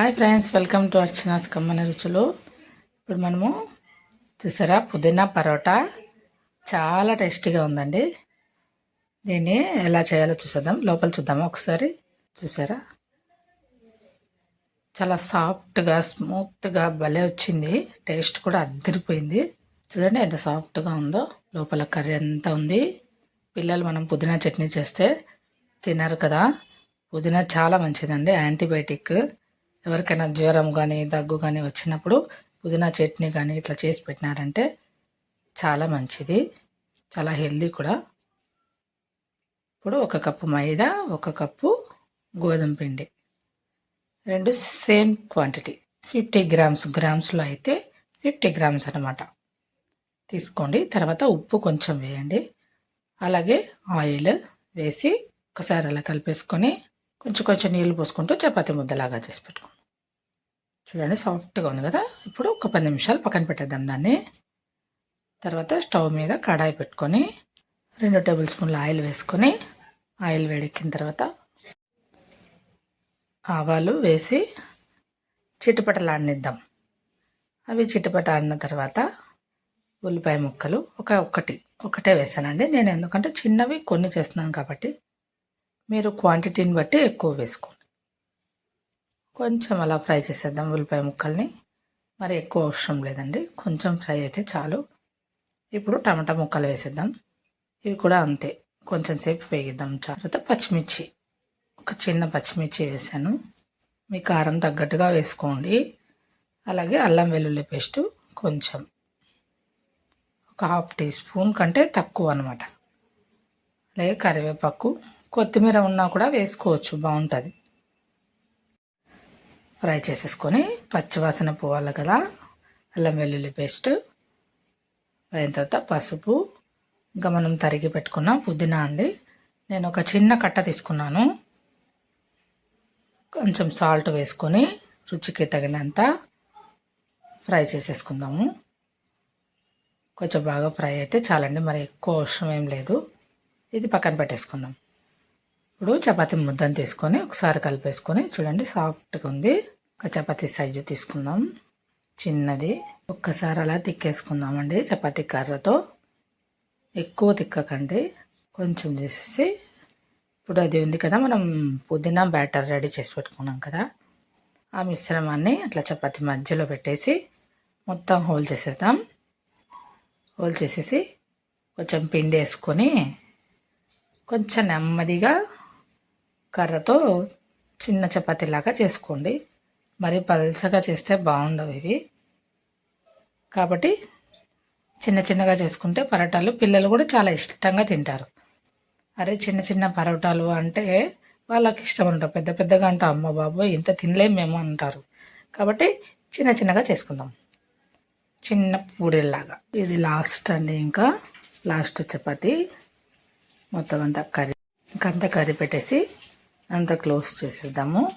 Hi friends welcome to Archana's కమ్మని రుచులు. ఇప్పుడు మనము చూసారా పుదీనా పరోటా? చాలా టేస్టీగా ఉందండి. దీన్ని ఎలా చేయాలో చూసేద్దాం. లోపల చూద్దామా ఒకసారి? చూసారా? చాలా సాఫ్ట్గా స్మూత్గా భలే వచ్చింది. టేస్ట్ కూడా అద్దరిపోయింది. చూడండి ఎంత సాఫ్ట్గా ఉందో. లోపల కర్రీ ఎంత ఉంది. పిల్లలు మనం పుదీనా చట్నీ చేస్తే తినరు కదా. పుదీనా చాలా మంచిదండి. యాంటీబయాటిక్. ఎవరికైనా జ్వరం కానీ దగ్గు కానీ వచ్చినప్పుడు పుదీనా చట్నీ కానీ ఇట్లా చేసి పెట్టినారంటే చాలా మంచిది. చాలా హెల్దీ కూడా. ఇప్పుడు ఒక కప్పు మైదా ఒక కప్పు గోధుమ పిండి. రెండు సేమ్ క్వాంటిటీ. ఫిఫ్టీ గ్రామ్స్ గ్రామ్స్లో అయితే ఫిఫ్టీ గ్రామ్స్ అనమాట తీసుకోండి. తర్వాత ఉప్పు కొంచెం వేయండి. అలాగే ఆయిల్ వేసి ఒకసారి అలా కలిపేసుకొని కొంచెం కొంచెం నీళ్ళు పోసుకుంటూ చపాతీ ముద్దలాగా చేసి పెట్టుకోండి. చూడండి సాఫ్ట్గా ఉంది కదా? ఇప్పుడు ఒక పది నిమిషాలు పక్కన పెట్టేద్దాం దాన్ని. తర్వాత స్టవ్ మీద కడాయి పెట్టుకొని రెండు టేబుల్ స్పూన్ల ఆయిల్ వేసుకొని ఆయిల్ వేడెక్కిన తర్వాత ఆవాలు వేసి చిట్టుపటలాడనిద్దాం అవి చిట్టుపట ఆడిన తర్వాత ఉల్లిపాయ ముక్కలు ఒక ఒకటి ఒకటే వేసానండి. నేను ఎందుకంటే చిన్నవి కొన్ని చేస్తున్నాను కాబట్టి మీరు క్వాంటిటీని బట్టి ఎక్కువ వేసుకోండి. కొంచెం అలా ఫ్రై చేసేద్దాం ఉల్లిపాయ ముక్కల్ని. మరి ఎక్కువ అవసరం లేదండి. కొంచెం ఫ్రై అయితే చాలు. ఇప్పుడు టమాటా ముక్కలు వేసేద్దాం. ఇవి కూడా అంతే. కొంచెం సేపు వేగిద్దాం. తర్వాత పచ్చిమిర్చి. ఒక చిన్న పచ్చిమిర్చి వేసాను. మీ కారం తగ్గట్టుగా వేసుకోండి. అలాగే అల్లం వెల్లుల్లి పేస్టు కొంచెం. ఒక హాఫ్ టీ స్పూన్ కంటే తక్కువ అనమాట అలాగే కరివేపాకు. కొత్తిమీర ఉన్నా కూడా వేసుకోవచ్చు. బాగుంటుంది. ఫ్రై చేసేసుకొని పచ్చివాసన పోవాలి కదా. అల్లం వెల్లుల్లి పేస్ట్. అయిన తర్వాత పసుపు. ఇంకా మనం తరిగి పెట్టుకున్న పుదీనా అండి. నేను ఒక చిన్న కట్ట తీసుకున్నాను. కొంచెం సాల్ట్ వేసుకొని రుచికి తగినంత ఫ్రై చేసేసుకుందాము. కొంచెం బాగా ఫ్రై అయితే చాలండి. మరి ఎక్కువ అవసరం ఏం లేదు. ఇది పక్కన పెట్టేసుకుందాం. ఇప్పుడు చపాతి ముద్దను తీసుకొని ఒకసారి కలిపేసుకొని చూడండి సాఫ్ట్గా ఉంది. ఒక చపాతీ సైజు తీసుకుందాం. చిన్నది. ఒక్కసారి అలా తిక్కేసుకుందామండి చపాతీ కర్రతో. ఎక్కువ తిక్కకండి. కొంచెం చేసేసి ఇప్పుడు అది ఉంది కదా మనం పుదీనా బ్యాటర్ రెడీ చేసి పెట్టుకున్నాం కదా ఆ మిశ్రమాన్ని అట్లా చపాతీ మధ్యలో పెట్టేసి మొత్తం హోల్ చేసేద్దాం. హోల్ చేసేసి కొంచెం పిండి వేసుకొని కొంచెం నెమ్మదిగా కర్రతో చిన్న చపాతీలాగా చేసుకోండి. మరి పల్సగా చేస్తే బాగుండవు ఇవి. కాబట్టి చిన్న చిన్నగా చేసుకుంటే పరోటాలు పిల్లలు కూడా చాలా ఇష్టంగా తింటారు. అరే చిన్న చిన్న పరోటాలు అంటే వాళ్ళకి ఇష్టం ఉంటారు పెద్ద పెద్దగా అంటే అమ్మ బాబు ఇంత తినలేము మేము అంటారు. కాబట్టి చిన్న చిన్నగా చేసుకుందాం. చిన్న పూరీలాగా ఇది లాస్ట్ అండి ఇంకా. లాస్ట్ చపాతి. మొత్తం అంతా కర్రీ. ఇంకంతా కర్రీ పెట్టేసి అంతా క్లోజ్ చేసేద్దాము.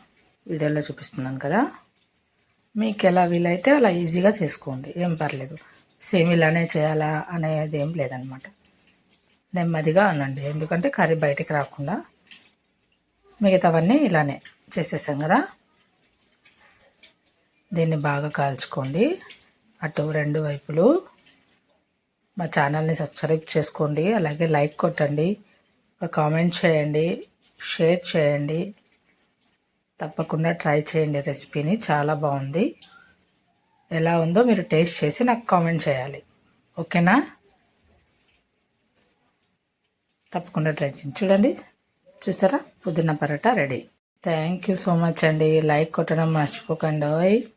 వీడియోలో చూపిస్తున్నాను కదా. మీకు ఎలా వీలైతే అలా ఈజీగా చేసుకోండి. ఏం పర్లేదు. సేమ్ ఇలానే చేయాలా అనేది ఏం లేదనమాట. నెమ్మదిగా అనండి. ఎందుకంటే కర్రీ బయటికి రాకుండా మిగతావన్నీ ఇలానే చేసేసాం కదా. దీన్ని బాగా కాల్చుకోండి. అటు రెండు వైపులు మా ఛానల్ని సబ్స్క్రైబ్ చేసుకోండి. అలాగే లైక్ కొట్టండి. కామెంట్ చేయండి. షేర్ చేయండి. తప్పకుండా ట్రై చేయండి రెసిపీని. చాలా బాగుంది. ఎలా ఉందో మీరు టేస్ట్ చేసి నాకు కామెంట్ చేయాలి. ఓకేనా? తప్పకుండా ట్రై చేయండి. చూడండి. చూస్తారా? పుదీనా parotta ready. Thank you so much అండి. లైక్ కొట్టడం మర్చిపోకండి.